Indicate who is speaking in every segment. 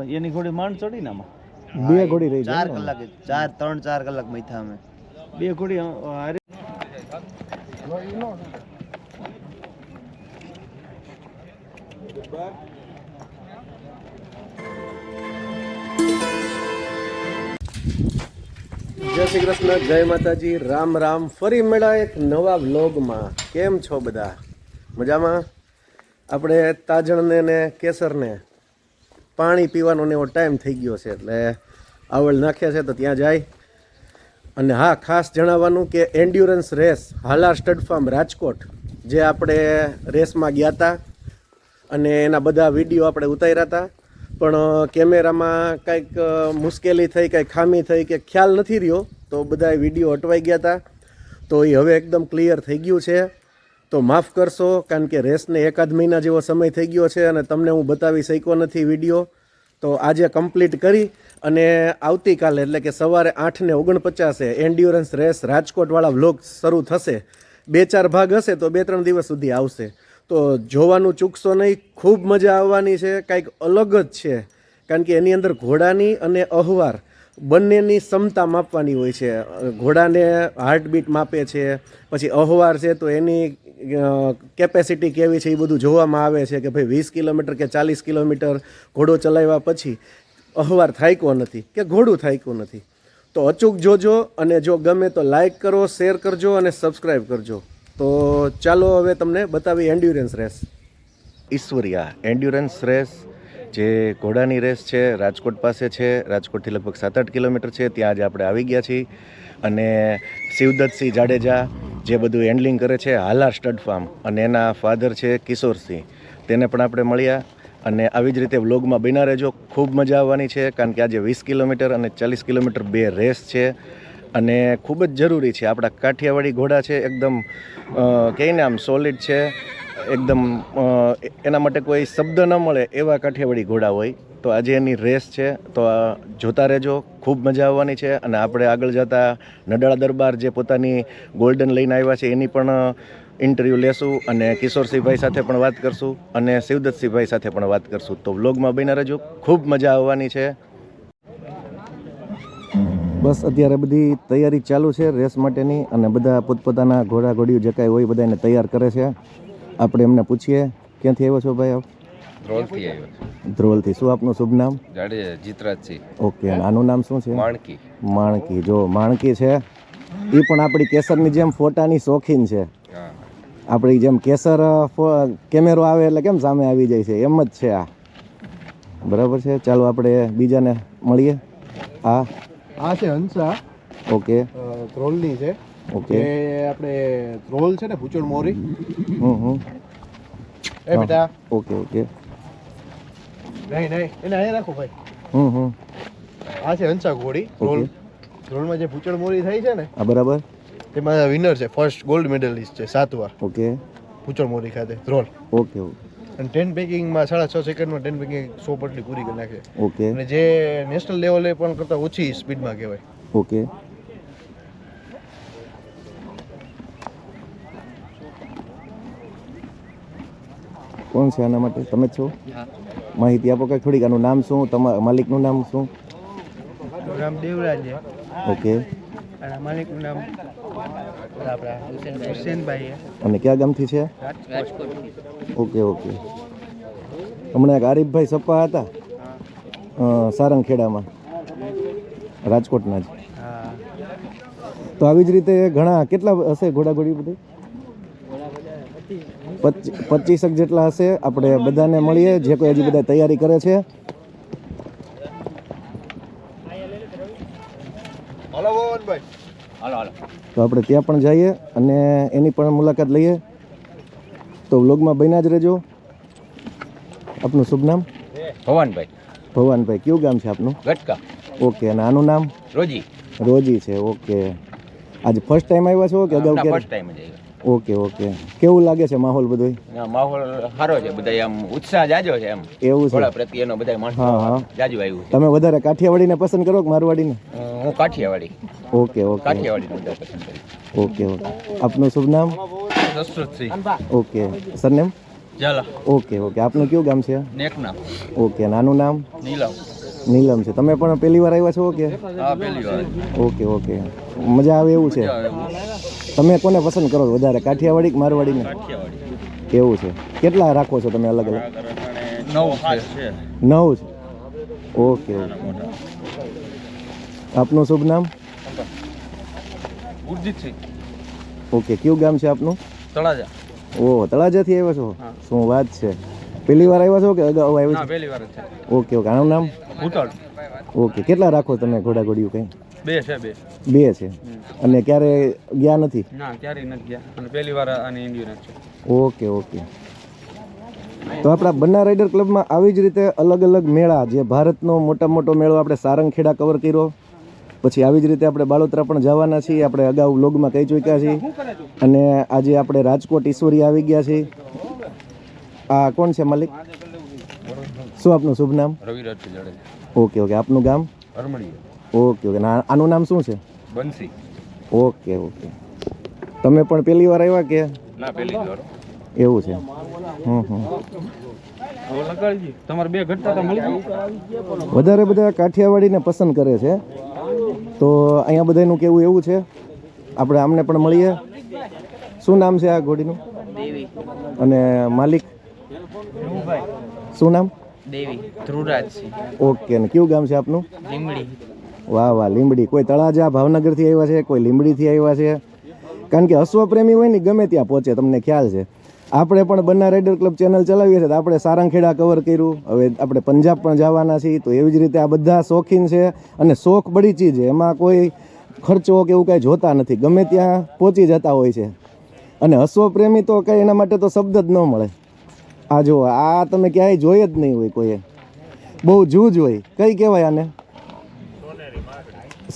Speaker 1: એની ઘોડી માંડ ચડી ને આમાં?
Speaker 2: બે ઘોડી રહી
Speaker 3: ચાર કલાક ચાર ત્રણ ચાર કલાક મૈથા અમે.
Speaker 1: બે ઘોડી હારે.
Speaker 2: જય શ્રી કૃષ્ણ જય માતાજી. રામ રામ. ફરી મળ્યા એક નવા વ્લોગમાં. કેમ છો બધા? મજામાં? આપણે તાજણને ને કેસરને પાણી પીવાનો ને એવો ટાઈમ થઈ ગયો છે, એટલે આવડ નાખ્યા છે તો ત્યાં જાય. અને હા, ખાસ જણાવવાનું કે endurance race Halar stud farm Rajkot, જે આપણે રેસમાં ગયા હતા અને એના બધા વીડિયો આપણે ઉતાર્યા હતા પણ કેમેરામાં કંઈક મુશ્કેલી થઈ કંઈક ખામી થઈ કે ખ્યાલ નથી રહ્યો, તો બધા વીડિયો અટવાઈ ગયા હતા તો એ હવે એકદમ ક્લિયર થઈ ગયું છે. તો માફ કરશો, કારણ કે રેસને એકાદ મહિના જેવો સમય થઈ ગયો છે અને તમને હું બતાવી શક્યો નથી વીડિયો. તો આજે કમ્પ્લીટ કરી અને આવતીકાલે, એટલે કે સવારે આઠને ઓગણપચાસે એન્ડ્યુરન્સ રેસ રાજકોટવાળા વ્લોગ શરૂ થશે. બે ચાર ભાગ હશે તો બે ત્રણ દિવસ સુધી આવશે. તો જોવાનું ચૂકશો નહીં, ખૂબ મજા આવવાની છે, કાંઈક અલગ જ છે. કારણ કે એની અંદર ઘોડાની અને અહવાર બંનેની ક્ષમતા માપવાની હોય છે. ઘોડાને હાર્ટબીટ માપે છે, પછી અહવાર છે તો એની કેપેસિટી કેવી છે એ બધું જોવામાં આવે છે કે ભાઈ વીસ કિલોમીટર કે ચાલીસ કિલોમીટર ઘોડો ચલાવ્યા પછી અહવાર થાયકો નથી કે ઘોડું થાયકો નથી. તો અચૂક જોજો અને જો ગમે તો લાઇક કરો શેર કરજો અને સબસ્ક્રાઈબ કરજો. તો ચાલો હવે તમને બતાવી endurance race Ishwariya endurance race જે ઘોડાની રેસ છે, રાજકોટ પાસે છે, રાજકોટથી લગભગ સાત આઠ કિલોમીટર છે, ત્યાં આજે આપણે આવી ગયા છીએ. અને શિવદત્તસિંહ જાડેજા જે બધું હેન્ડલિંગ કરે છે, હાલાર સ્ટડ ફાર્મ અને એના ફાધર છે કિશોરસિંહ તેને પણ આપણે મળ્યા અને આવી જ રીતે વ્લોગમાં બન્યા રહેજો. ખૂબ મજા આવવાની છે, કારણ કે આજે વીસ કિલોમીટર અને ચાલીસ કિલોમીટર બે રેસ છે. અને ખૂબ જ જરૂરી છે. આપણા કાઠિયાવાડી ઘોડા છે, એકદમ કહીને આમ સોલિડ છે. એકદમ એના માટે કોઈ શબ્દ ન મળે એવા કાઠિયાવાડી ઘોડા હોય, તો આજે એની રેસ છે. તો જોતા રહેજો. ખૂબ મજા આવવાની છે અને આપણે આગળ જતા નડાળા દરબાર જે પોતાની ગોલ્ડન લઈને આવ્યા છે, એની પણ ઇન્ટરવ્યૂ લેશું અને કિશોરસિંહભાઈ સાથે પણ વાત કરશું અને શિવદત્તસિંહભાઈ સાથે પણ વાત કરશું. તો વ્લોગમાં બન્યા રહેજો. ખૂબ મજા આવવાની છે. બસ અત્યારે બધી તૈયારી ચાલુ છે રેસ માટેની અને બધા પોતપોતાના ઘોડા ઘોડીઓ જે કાંઈ હોય બધાને તૈયાર કરે છે. આપણે એમને પૂછીએ ક્યાંથી આવ્યો છો ભાઈ આપ?
Speaker 4: ધ્રોલથી આવ્યો
Speaker 2: ધ્રોલથી. શું આપનું શુભ નામ?
Speaker 4: જાડેજા જીતરાજસિંહ.
Speaker 2: ઓકે આનું નામ શું છે?
Speaker 4: માણકી.
Speaker 2: માણકી. જો માણકી છે. એ પણ આપણી કેસરની જેમ ફોટાની શોખીન છે. આપણી જેમ કેસર ફો- કેમેરો આવે એટલે કેમ સામે આવી જાય છે? એમ જ છે આ. બરાબર છે? ચાલો આપણે બીજાને મળીએ. આ.
Speaker 5: આ છે હંસા.
Speaker 2: ઓકે.
Speaker 5: ધ્રોલની છે.
Speaker 2: ઓકે.
Speaker 5: આપણે ધ્રોલ છે ને ભૂચડ મોરી.
Speaker 2: હમ હમ.
Speaker 5: એ બેટા.
Speaker 2: Okay okay.
Speaker 5: નહીં નહીં. એને અહીંયા રાખો ભાઈ.
Speaker 2: હમ હમ.
Speaker 5: આ છે હંસા ઘોડી ધ્રોલ ધ્રોલમાં જે ભૂચડ મોરી થઈ છે ને
Speaker 2: આ બરાબર.
Speaker 5: તેમાં વિનર છે ફર્સ્ટ ગોલ્ડ મેડલિસ્ટ છે સાત વાર.
Speaker 2: ઓકે.
Speaker 5: ભૂચડ મોરી ખાતે ધ્રોલ
Speaker 2: ઓકે
Speaker 5: અને ટેન પેકિંગમાં સાડા છ સેકન્ડમાં ટેન પેકિંગ સો પટલી પૂરી કરી નાખે.
Speaker 2: ઓકે.
Speaker 5: અને જે નેશનલ લેવલે પણ કરતાં ઓછી સ્પીડમાં કહેવાય.
Speaker 2: ઓકે. કોણ છે આના માટે? તમે છો? માહિતી આપો કંઈક થોડીક આનું નામ શું? તમારા માલિકનું નામ શું?
Speaker 6: નામ દેવરાજ
Speaker 2: ઓકે.
Speaker 6: અને માલિકનું નામ હુસેનભાઈ.
Speaker 2: અને કયા ગામથી છે? Okay okay. હમણાં એક આરીફભાઈ સપ્પા હતા? સારંગખેડામાં. રાજકોટના જ. તો આવી જ રીતે ઘણા કેટલા હશે ઘોડાઘોડી બધી? પચીસક જેટલા હશે. આપણે બધાને મળીએ. જે કોઈ હજી બધા તૈયારી કરે છે. તો આપણે ત્યાં પણ જઈએ અને એની પણ મુલાકાત લઈએ. તો વ્લોગમાં બન્યા જ રહેજો. આપનું શુભ નામ?
Speaker 4: ભવાનભાઈ.
Speaker 2: ભવાનભાઈ. કયું ગામ છે આપનું?
Speaker 4: ગટકા.
Speaker 2: ઓકે અને આનું નામ?
Speaker 4: રોજી.
Speaker 2: રોજી છે. ઓકે. આજે ફર્સ્ટ ટાઈમ આવ્યા છો કે અગાઉ
Speaker 4: ફર્સ્ટ ટાઈમ જ આવ્યો.
Speaker 2: Okay okay. કેવું લાગે છે માહોલ બધો
Speaker 4: ના, માહોલ સારો છે બધા આમ ઉત્સાહ જાજો છે એમ.
Speaker 2: એવું છે.
Speaker 4: પ્રત્યેનો બધા માણસો
Speaker 2: હા, હા.
Speaker 4: જાજુ આવ્યું
Speaker 2: તમે વધારે કાઠિયાવાડીને પસંદ કરો કે મારવાડીને?
Speaker 4: હું કાઠિયાવાડી.
Speaker 2: Okay okay.
Speaker 4: કાઠિયાવાડી બધા પસંદ કરું.
Speaker 2: Okay okay. આપનું શુભ નામ?
Speaker 4: દશરથસિંહ
Speaker 2: ઓકે. સરનેમ?
Speaker 1: ચાલો
Speaker 2: ઓકે ઓકે. આપનું કયું ગામ છે?
Speaker 1: નેકના.
Speaker 2: ઓકે. નાનું નામ?
Speaker 1: નીલમ.
Speaker 2: નીલમ છે. તમે પણ પહેલી વાર આવ્યા છો કે?
Speaker 1: હા પહેલી વાર.
Speaker 2: Okay okay. મજા આવે એવું છે? તમે કોને પસંદ કરો છો વધારે કાઠિયાવાડી કે મારવાડીને?
Speaker 1: ને
Speaker 2: એવું છે. કેટલા રાખો છો તમે અલગ અલગ
Speaker 1: નવ છે.
Speaker 2: નવ ઓકે ઓકે. આપનું શુભ નામ? ઓકે કયું ગામ છે આપનું?
Speaker 1: તળાજા.
Speaker 2: ઓહ તળાજાથી આવ્યા છો? શું વાત છે. પહેલી વાર આવ્યા છો કે અગાઉ આવ્યા છો?
Speaker 1: પહેલી વાર જ છે.
Speaker 2: Okay okay. આનું નામ?
Speaker 1: ભૂતળ.
Speaker 2: ઓકે કેટલા રાખો તમે ઘોડા ઘોડિયું કંઈ?
Speaker 1: બે છે બે.
Speaker 2: બે છે. અને ક્યારે ગયા નથી?
Speaker 1: ના ક્યારે નથી ગયા. અને પહેલી વાર આને ઇન્ડિયન છે.
Speaker 2: Okay okay. તો આપણા બન્ના રાઇડર ક્લબમાં આવી જ રીતે અલગ અલગ મેળા જે ભારતનો મોટા મોટો મેળો આપણે સારંગખેડા કવર કર્યો. પછી આવી જ રીતે આપણે બાળોતરા પણ જવાના છીએ. આપણે અગાઉ વ્લોગમાં કહી ચૂક્યા છીએ. અને આજે આપણે રાજકોટ ઈશ્વરી આવી ગયા છીએ. આ કોણ છે માલિક? શું આપનું શુભ નામ?
Speaker 1: રવિરાજ જાડેજા.
Speaker 2: Okay okay. આપનું ગામ? Okay okay. આનું નામ શું છે?
Speaker 1: બંસી.
Speaker 2: Okay okay. તમે પણ પહેલી વાર આવ્યા કે?
Speaker 1: ના પહેલી વાર.
Speaker 2: એવું છે. હમ હમ.
Speaker 1: હવે લગાડજી તમારે બે ઘટતા તો મળી ગયું
Speaker 2: વધારે બધા કાઠિયાવાડીને પસંદ કરે છે. તો અહીંયા બધાનું કેવું એવું છે? આપણે આમને પણ મળીએ. શું નામ છે આ ઘોડીનું? અને માલિક? શું નામ?
Speaker 6: દેવી ધ્રુવરાજસિંહ.
Speaker 2: ઓકે ને કયું ગામ છે આપનું?
Speaker 6: લીમડી
Speaker 2: વાહ વાહ લીંબડી. કોઈ તળાજા ભાવનગરથી આવ્યા છે કોઈ લીમડીથી આવ્યા છે? કારણ કે અશ્વપ્રેમી હોય ને ગમે ત્યાં પહોંચે તમને ખ્યાલ છે. આપણે પણ બન્ના રાઇડર ક્લબ ચેનલ ચલાવીએ છીએ તો આપણે સારંગખેડા કવર કર્યું. હવે આપણે પંજાબ પણ જવાના છીએ તો એવી જ રીતે આ બધા શોખીન છે અને શોખ બડી ચીજ છે. એમાં કોઈ ખર્ચો કે એવું કાંઈ જોતા નથી. ગમે ત્યાં પહોંચી જતા હોય છે. અને અશ્વપ્રેમી તો કંઈ એના માટે તો શબ્દ જ ન મળે. આ જો આ તમે ક્યાંય જોઈ જ નહીં હોય કોઈએ. બહુ જૂજ હોય. કઈ કહેવાય આને?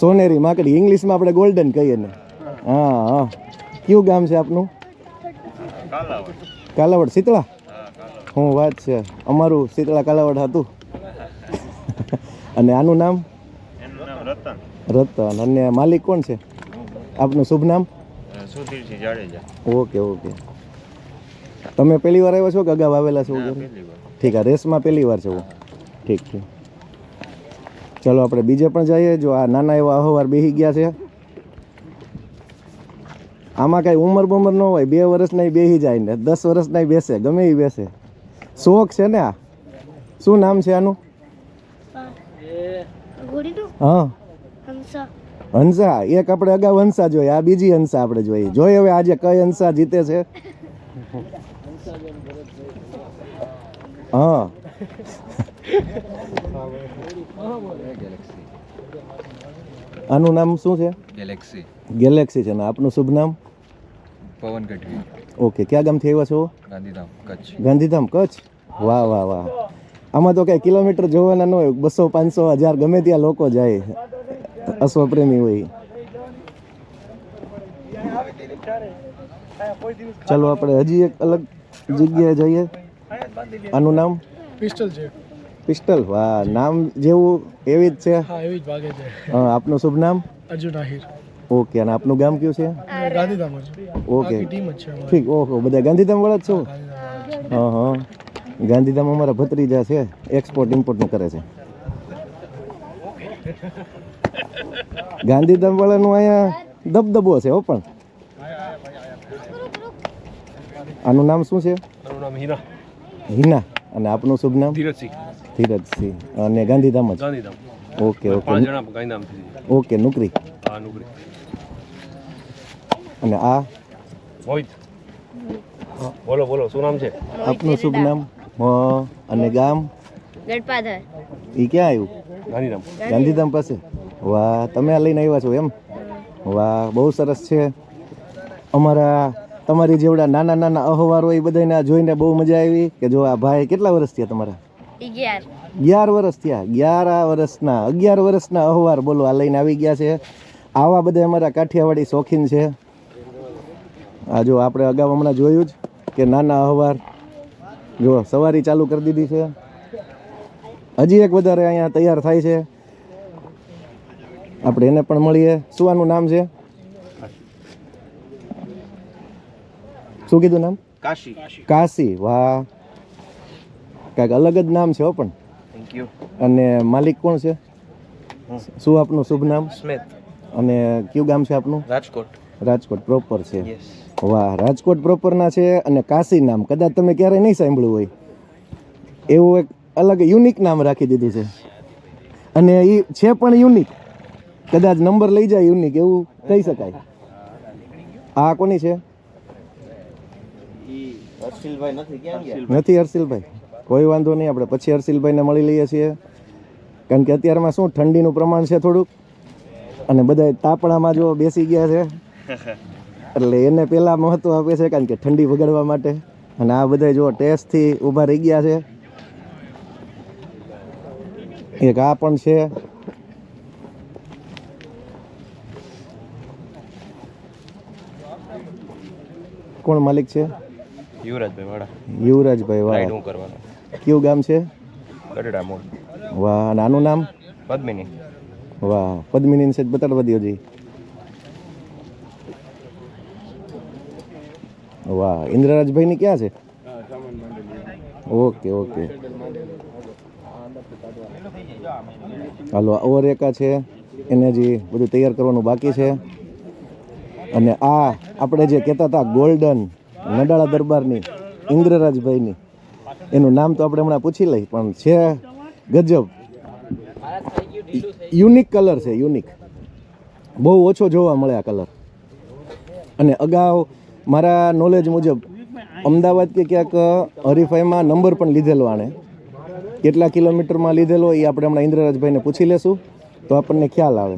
Speaker 2: સોનેરી માકડી. ઇંગ્લિશમાં આપણે ગોલ્ડન કહીએ ને. હા હા. કયું ગામ છે આપનું? કાલાવડ. શીતળા? હું વાત છે. અમારું શીતળા કાલાવડ હતું. અને આનું નામ? રતન. અને માલિક કોણ છે? આપનું શુભ નામ?
Speaker 1: સુધીરસિંહ જાડેજા.
Speaker 2: Okay okay. તમે પહેલી વાર આવ્યા છો કે અગાઉ આવેલા છો ઠીક આ રેસમાં પહેલી વાર છે? ઠીક ઠીક. ચાલો આપણે બીજે પણ જઈએ. જો આ નાના એવા અહવાર બેસી ગયા છે. આમાં કાંઈ ઉંમર બુમર ન હોય બે વર્ષના બેસી જાય ને. દસ વર્ષના બેસે ગમે એ બેસે. શોખ છે ને આ? શું નામ છે આનું?
Speaker 7: ઘોડીનું?
Speaker 2: હા.
Speaker 7: હંસા.
Speaker 2: હંસા. એક આપણે અગાઉ હંસા જોઈએ આ બીજી હંસા આપણે જોઈએ જોઈએ હવે આજે કઈ હંસા જીતે છે? હા. આનું નામ શું છે?
Speaker 1: ગેલેક્સી
Speaker 2: ગેલેક્સી છે ને આપનું શુભ નામ?
Speaker 1: પવન ગઢવી.
Speaker 2: ઓકે ક્યાં ગામથી આવ્યા છો?
Speaker 1: ગાંધીધામ કચ્છ.
Speaker 2: ગાંધીધામ કચ્છ? વાહ વાહ વાહ. આમાં તો કઈ કિલોમીટર જોવાના ન હોય બસો પાંચસો હજાર ગમે ત્યાં લોકો જાય. અશ્વપ્રેમી હોય. ચાલો આપણે હજી એક અલગ જગ્યાએ જઈએ. આનું નામ?
Speaker 8: પિસ્ટલ છે.
Speaker 2: પિસ્ટલ? વાહ નામ જેવું એવી જ છે?
Speaker 8: હા એવી જ ભાગે છે.
Speaker 2: હા, આપનું શુભ નામ?
Speaker 8: અર્જુન આહિર.
Speaker 2: ઓકે અને આપનું ગામ કયું છે?
Speaker 8: ગાંધીધામ
Speaker 2: ઓકે.
Speaker 8: ટીમ જ છે
Speaker 2: ઠીક ઓહો બધા ગાંધીધામ વાળા જ છો? હા હા ગાંધીધામ અમારા ભત્રીજા છે એક્સપોર્ટ ઇમ્પોર્ટનું કરે છે. ગાંધીધામ વાળાનું અહીંયા દબદબો છે હો પણ. આનું નામ શું છે?
Speaker 5: મારું નામ હીરા.
Speaker 2: હિના અને આપનું શુભ નામ?
Speaker 5: ધીરજસિંહ.
Speaker 2: ધીરજસિંહ. અને ગાંધીધામ જ?
Speaker 5: ગાંધીધામ.
Speaker 2: Okay okay.
Speaker 5: પાંચ જણા ગાંધીધામ
Speaker 2: ઓકે નોકરી?
Speaker 5: હા નોકરી.
Speaker 2: અને આ?
Speaker 5: મોહિત. બોલો બોલો શું નામ છે?
Speaker 2: આપનું શુભ નામ? અને ગામ?
Speaker 7: ગડપાધર
Speaker 2: એ ક્યાં આવ્યું
Speaker 5: ગાંધીધામ.
Speaker 2: ગાંધીધામ પાસે? વાહ તમે આ લઈને આવ્યા છો એમ? વાહ બહુ સરસ છે. અમારા તમારી જેવડા નાના નાના અહવારો એ બધાને જોઈને બહુ મજા આવી કે જો આ ભાઈ કેટલા વર્ષ થયા તમારા?
Speaker 7: અગિયાર
Speaker 2: વર્ષ થયા. અગિયાર વર્ષના અગિયાર વર્ષના અહવાર બોલો આ લઈને આવી ગયા છે. આવા બધા અમારા કાઠિયાવાડી શોખીન છે. આ જો આપણે અગાઉ હમણાં જોયું જ કે નાના અહવાર જો સવારી ચાલુ કરી દીધી છે. હજી એક વધારે અહીંયા તૈયાર થાય છે. આપણે એને પણ મળીએ. શું આનું નામ છે? શું કીધું નામ?
Speaker 5: કાશી.
Speaker 2: કાશી. વાહ. કાંઈક અલગ જ નામ છે હો પણ.
Speaker 5: થેન્ક યુ
Speaker 2: અને માલિક કોણ છે? શું આપનું શુભ નામ?
Speaker 5: સ્મિત.
Speaker 2: અને કયું ગામ છે આપનું?
Speaker 5: રાજકોટ.
Speaker 2: રાજકોટ પ્રોપર છે. વાહ રાજકોટ પ્રોપરના છે અને કાશી નામ. કદાચ તમે ક્યારેય નહીં સાંભળ્યું હોય. એવું એક અલગ યુનિક નામ રાખી દીધું છે. અને એ છે પણ યુનિક કદાચ નંબર લઈ જાય યુનિક એવું કહી શકાય. આ કોની છે?
Speaker 5: હર્ષિલભાઈ નથી, ક્યાં
Speaker 2: નથી હર્ષિલભાઈ. કોઈ વાંધો નહીં, આપણે પછી હર્ષિલભાઈને મળી લઈએ છીએ. કારણ કે અત્યારમાં શું, ઠંડીનું પ્રમાણ છે થોડુંક. અને બધા તાપણામાં જો બેસી ગયા છે. એટલે એને પહેલાં મહત્ત્વ આપે છે, કારણ કે ઠંડી વગાડવા માટે. અને આ બધા જો ટેસ્ટથી ઊભા રહી ગયા છે. એક આ પણ છે. કોણ માલિક છે?
Speaker 5: યુવરાજભાઈ વાળા.
Speaker 2: યુવરાજભાઈ વાહ
Speaker 5: હું કરવાનો.
Speaker 2: કયું ગામ છે?
Speaker 5: ગઢડા મોડ.
Speaker 2: વાહ નાનું નામ?
Speaker 5: પદ્મિની.
Speaker 2: વાહ પદ્મિની છે બતાડવા દો જી વાહ ઇન્દ્રરાજભાઈ ની ક્યાં છે? Okay okay. હાલો ઓવર એકા છે. એને જે બધું તૈયાર કરવાનું બાકી છે. અને આ આપણે જે કહેતા હતા ગોલ્ડન નડાળા દરબારની ઇન્દ્રરાજભાઈની. એનું નામ તો આપણે હમણાં પૂછી લઈ પણ છે ગજબ. યુનિક કલર છે, યુનિક. બહુ ઓછો જોવા મળે આ કલર. અને અગાઉ મારા નોલેજ મુજબ અમદાવાદ કે ક્યાંક હરીફાઈમાં નંબર પણ લીધેલો આણે. કેટલા કિલોમીટરમાં લીધેલો એ આપણે હમણાં ઇન્દ્રરાજભાઈને પૂછી લેશું, તો આપણને ખ્યાલ આવે.